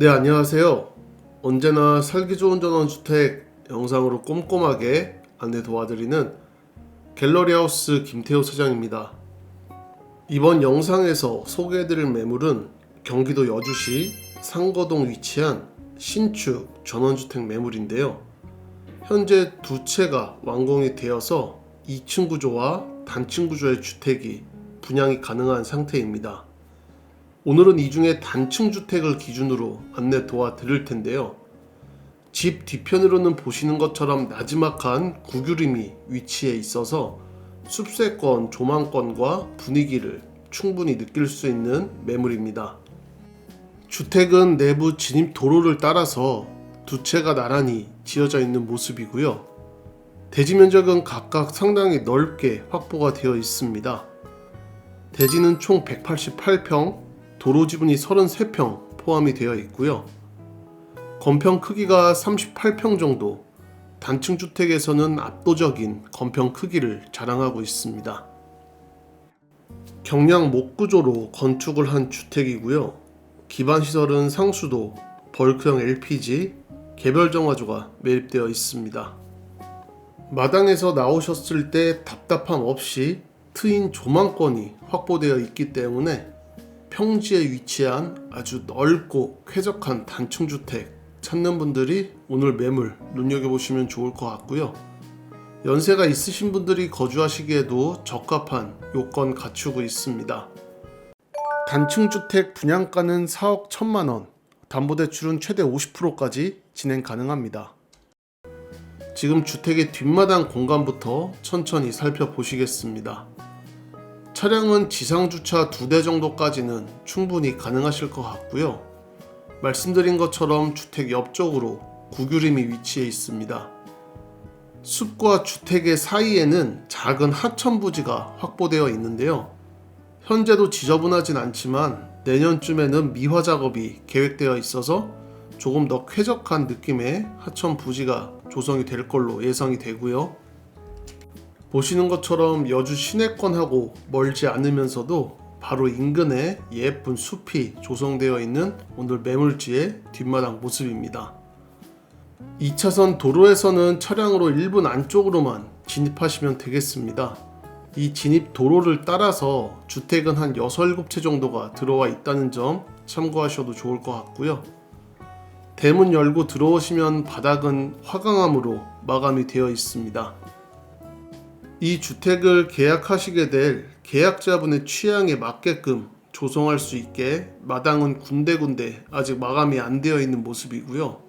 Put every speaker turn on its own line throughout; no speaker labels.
네, 안녕하세요. 언제나 살기 좋은 전원주택 영상으로 꼼꼼하게 안내 도와드리는 갤러리하우스 김태호 사장입니다. 이번 영상에서 소개해드릴 매물은 경기도 여주시 상거동 위치한 신축 전원주택 매물인데요. 현재 두 채가 완공이 되어서 2층 구조와 단층 구조의 주택이 분양이 가능한 상태입니다. 오늘은 이 중에 단층 주택을 기준으로 안내 도와 드릴 텐데요. 집 뒤편으로는 보시는 것처럼 나지막한 구규림이 위치해 있어서 숲세권, 조망권과 분위기를 충분히 느낄 수 있는 매물입니다. 주택은 내부 진입 도로를 따라서 두 채가 나란히 지어져 있는 모습이고요. 대지 면적은 각각 상당히 넓게 확보가 되어 있습니다. 대지는 총 188평, 도로 지분이 33평 포함이 되어 있고요. 건평 크기가 38평 정도, 단층 주택에서는 압도적인 건평 크기를 자랑하고 있습니다. 경량 목구조로 건축을 한 주택이고요. 기반 시설은 상수도, 벌크형 LPG, 개별 정화조가 매립되어 있습니다. 마당에서 나오셨을 때 답답함 없이 트인 조망권이 확보되어 있기 때문에 평지에 위치한 아주 넓고 쾌적한 단층 주택 찾는 분들이 오늘 매물 눈여겨보시면 좋을 것 같고요. 연세가 있으신 분들이 거주하시기에도 적합한 요건 갖추고 있습니다. 단층 주택 분양가는 4억 1천만 원, 담보대출은 최대 50%까지 진행 가능합니다. 지금 주택의 뒷마당 공간부터 천천히 살펴보시겠습니다. 차량은 지상 주차 두 대 정도까지는 충분히 가능하실 것 같고요. 말씀드린 것처럼 주택 옆쪽으로 구규림이 위치해 있습니다. 숲과 주택의 사이에는 작은 하천 부지가 확보되어 있는데요. 현재도 지저분하진 않지만 내년쯤에는 미화 작업이 계획되어 있어서 조금 더 쾌적한 느낌의 하천 부지가 조성이 될 걸로 예상이 되고요. 보시는 것처럼 여주 시내권하고 멀지 않으면서도 바로 인근에 예쁜 숲이 조성되어 있는 오늘 매물지의 뒷마당 모습입니다. 2차선 도로에서는 차량으로 1분 안쪽으로만 진입하시면 되겠습니다. 이 진입 도로를 따라서 주택은 한 6, 7채 정도가 들어와 있다는 점 참고하셔도 좋을 것 같고요. 대문 열고 들어오시면 바닥은 화강암으로 마감이 되어 있습니다. 이 주택을 계약하시게 될 계약자분의 취향에 맞게끔 조성할 수 있게 마당은 군데군데 아직 마감이 안 되어 있는 모습이고요.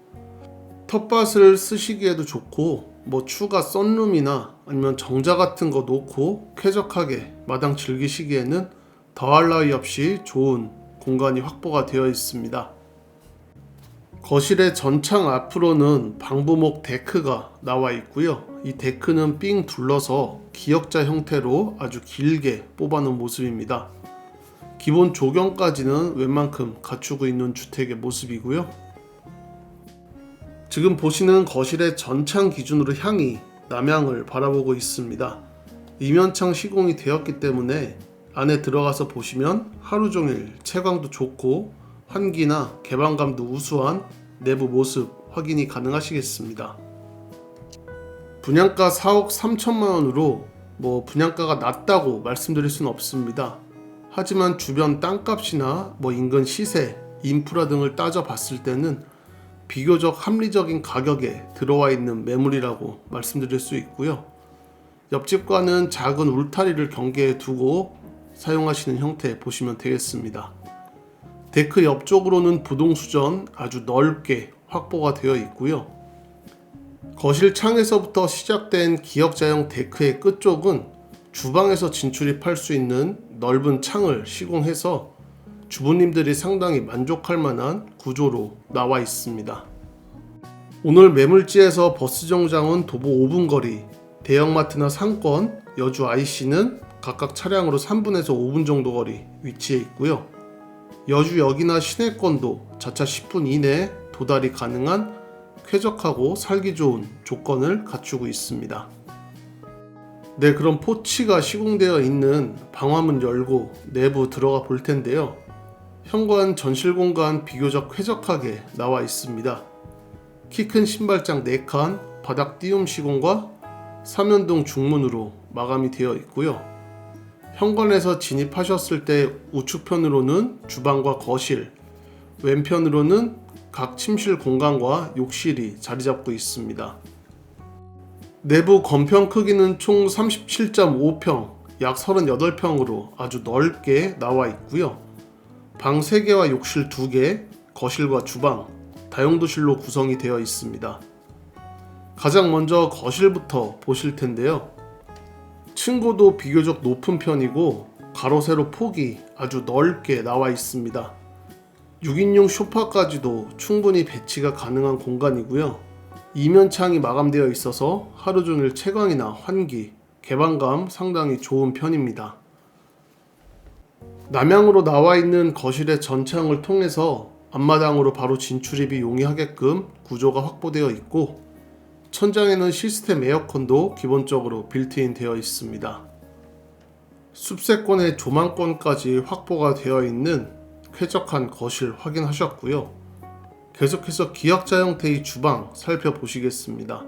텃밭을 쓰시기에도 좋고 뭐 추가 썬룸이나 아니면 정자 같은 거 놓고 쾌적하게 마당 즐기시기에는 더할 나위 없이 좋은 공간이 확보가 되어 있습니다. 거실의 전창 앞으로는 방부목 데크가 나와 있고요. 이 데크는 삥 둘러서 기역자 형태로 아주 길게 뽑아놓은 모습입니다. 기본 조경까지는 웬만큼 갖추고 있는 주택의 모습이고요. 지금 보시는 거실의 전창 기준으로 향이 남향을 바라보고 있습니다. 이면창 시공이 되었기 때문에 안에 들어가서 보시면 하루 종일 채광도 좋고 환기나 개방감도 우수한 내부 모습 확인이 가능하시겠습니다. 분양가 4억 3천만 원으로 뭐 분양가가 낮다고 말씀드릴 수는 없습니다. 하지만 주변 땅값이나 뭐 인근 시세, 인프라 등을 따져 봤을 때는 비교적 합리적인 가격에 들어와 있는 매물이라고 말씀드릴 수 있고요. 옆집과는 작은 울타리를 경계에 두고 사용하시는 형태 보시면 되겠습니다. 데크 옆쪽으로는 부동수전 아주 넓게 확보가 되어 있고요. 거실 창에서부터 시작된 기역자형 데크의 끝쪽은 주방에서 진출입할 수 있는 넓은 창을 시공해서 주부님들이 상당히 만족할 만한 구조로 나와 있습니다. 오늘 매물지에서 버스 정장은 도보 5분 거리, 대형마트나 상권, 여주 IC는 각각 차량으로 3분에서 5분 정도 거리 위치해 있고요. 여주역이나 시내권도 자차 10분 이내에 도달이 가능한 쾌적하고 살기 좋은 조건을 갖추고 있습니다. 네, 그럼 포치가 시공되어 있는 방화문 열고 내부 들어가 볼 텐데요. 현관 전실 공간 비교적 쾌적하게 나와 있습니다. 키 큰 신발장 4칸, 바닥 띄움 시공과 삼연동 중문으로 마감이 되어 있고요. 현관에서 진입하셨을 때 우측편으로는 주방과 거실, 왼편으로는 각 침실 공간과 욕실이 자리 잡고 있습니다. 내부 건평 크기는 총 37.5평, 약 38평으로 아주 넓게 나와 있고요. 방 3개와 욕실 2개, 거실과 주방, 다용도실로 구성이 되어 있습니다. 가장 먼저 거실부터 보실 텐데요. 층고도 비교적 높은 편이고 가로 세로 폭이 아주 넓게 나와 있습니다. 6인용 소파까지도 충분히 배치가 가능한 공간이고요. 이면 창이 마감되어 있어서 하루 종일 채광이나 환기, 개방감 상당히 좋은 편입니다. 남향으로 나와 있는 거실의 전창을 통해서 앞마당으로 바로 진출입이 용이하게끔 구조가 확보되어 있고 천장에는 시스템 에어컨도 기본적으로 빌트인 되어 있습니다. 숲세권의 조망권까지 확보가 되어 있는 쾌적한 거실 확인하셨고요. 계속해서 기역자 형태의 주방 살펴보시겠습니다.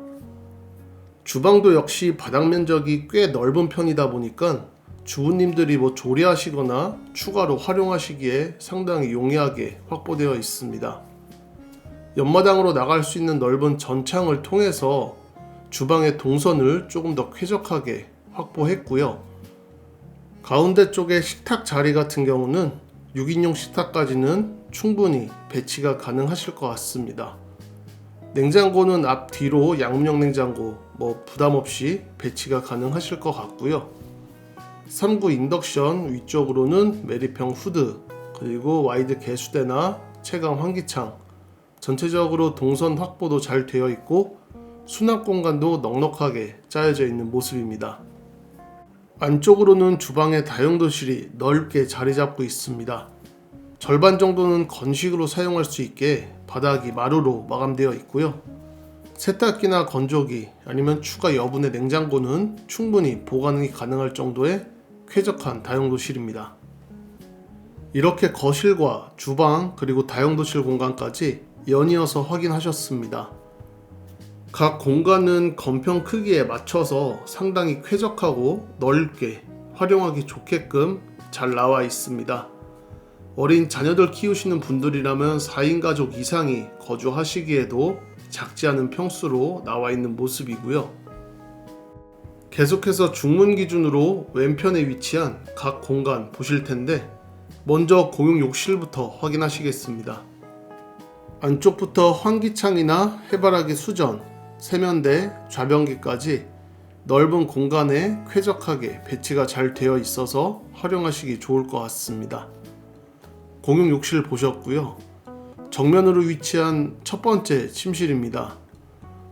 주방도 역시 바닥 면적이 꽤 넓은 편이다 보니까 주부님들이 뭐 조리하시거나 추가로 활용하시기에 상당히 용이하게 확보되어 있습니다. 옆마당으로 나갈 수 있는 넓은 전창을 통해서 주방의 동선을 조금 더 쾌적하게 확보했고요. 가운데 쪽에 식탁 자리 같은 경우는 6인용 식탁까지는 충분히 배치가 가능하실 것 같습니다. 냉장고는 앞 뒤로 양문형 냉장고 뭐 부담 없이 배치가 가능하실 것 같고요. 3구 인덕션 위쪽으로는 메리평 후드 그리고 와이드 개수대나 체감 환기창 전체적으로 동선 확보도 잘 되어 있고 수납 공간도 넉넉하게 짜여져 있는 모습입니다. 안쪽으로는 주방의 다용도실이 넓게 자리 잡고 있습니다. 절반 정도는 건식으로 사용할 수 있게 바닥이 마루로 마감되어 있고요. 세탁기나 건조기 아니면 추가 여분의 냉장고는 충분히 보관이 가능할 정도의 쾌적한 다용도실입니다. 이렇게 거실과 주방 그리고 다용도실 공간까지 연이어서 확인하셨습니다. 각 공간은 건평 크기에 맞춰서 상당히 쾌적하고 넓게 활용하기 좋게끔 잘 나와 있습니다. 어린 자녀들 키우시는 분들이라면 4인 가족 이상이 거주하시기에도 작지 않은 평수로 나와 있는 모습이고요. 계속해서 중문 기준으로 왼편에 위치한 각 공간 보실 텐데 먼저 공용 욕실부터 확인하시겠습니다. 안쪽부터 환기창이나 해바라기 수전, 세면대, 좌변기까지 넓은 공간에 쾌적하게 배치가 잘 되어 있어서 활용하시기 좋을 것 같습니다. 공용 욕실 보셨고요. 정면으로 위치한 첫 번째 침실입니다.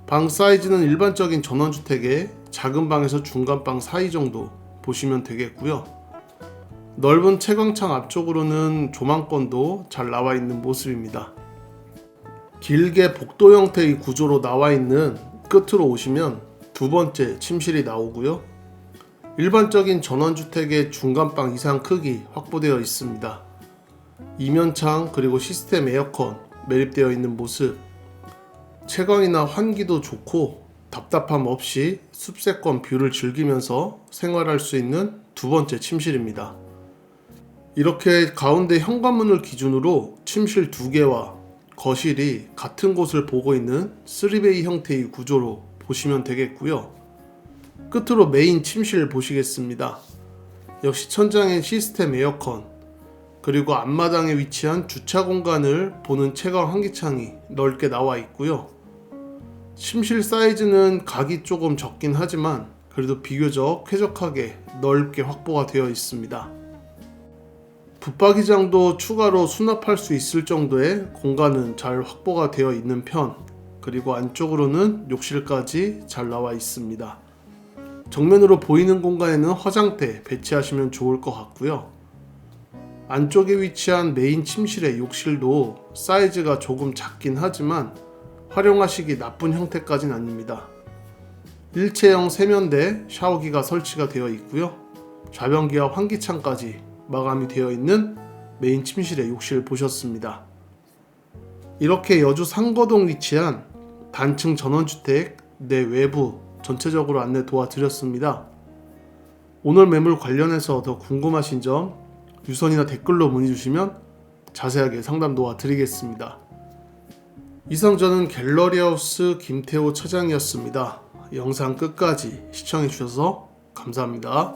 방 사이즈는 일반적인 전원주택의 작은 방에서 중간 방 사이 정도 보시면 되겠고요. 넓은 채광창 앞쪽으로는 조망권도 잘 나와 있는 모습입니다. 길게 복도 형태의 구조로 나와 있는 끝으로 오시면 두 번째 침실이 나오고요. 일반적인 전원주택의 중간방 이상 크기 확보되어 있습니다. 이면창 그리고 시스템 에어컨 매립되어 있는 모습 채광이나 환기도 좋고 답답함 없이 숲세권 뷰를 즐기면서 생활할 수 있는 두 번째 침실입니다. 이렇게 가운데 현관문을 기준으로 침실 두 개와 거실이 같은 곳을 보고 있는 3베이 형태의 구조로 보시면 되겠고요. 끝으로 메인 침실 보시겠습니다. 역시 천장엔 시스템 에어컨, 그리고 앞마당에 위치한 주차 공간을 보는 채광 환기창이 넓게 나와 있고요. 침실 사이즈는 각이 조금 적긴 하지만 그래도 비교적 쾌적하게 넓게 확보가 되어 있습니다. 붙박이장도 추가로 수납할 수 있을 정도의 공간은 잘 확보가 되어 있는 편, 그리고 안쪽으로는 욕실까지 잘 나와 있습니다. 정면으로 보이는 공간에는 화장대 배치하시면 좋을 것 같고요. 안쪽에 위치한 메인 침실의 욕실도 사이즈가 조금 작긴 하지만 활용하시기 나쁜 형태까지는 아닙니다. 일체형 세면대 샤워기가 설치가 되어 있고요. 좌변기와 환기창까지 마감이 되어 있는 메인 침실의 욕실을 보셨습니다. 이렇게 여주 상거동 위치한 단층 전원주택 내 외부 전체적으로 안내 도와드렸습니다. 오늘 매물 관련해서 더 궁금하신 점 유선이나 댓글로 문의 주시면 자세하게 상담 도와드리겠습니다. 이상 저는 갤러리하우스 김태호 차장이었습니다. 영상 끝까지 시청해 주셔서 감사합니다.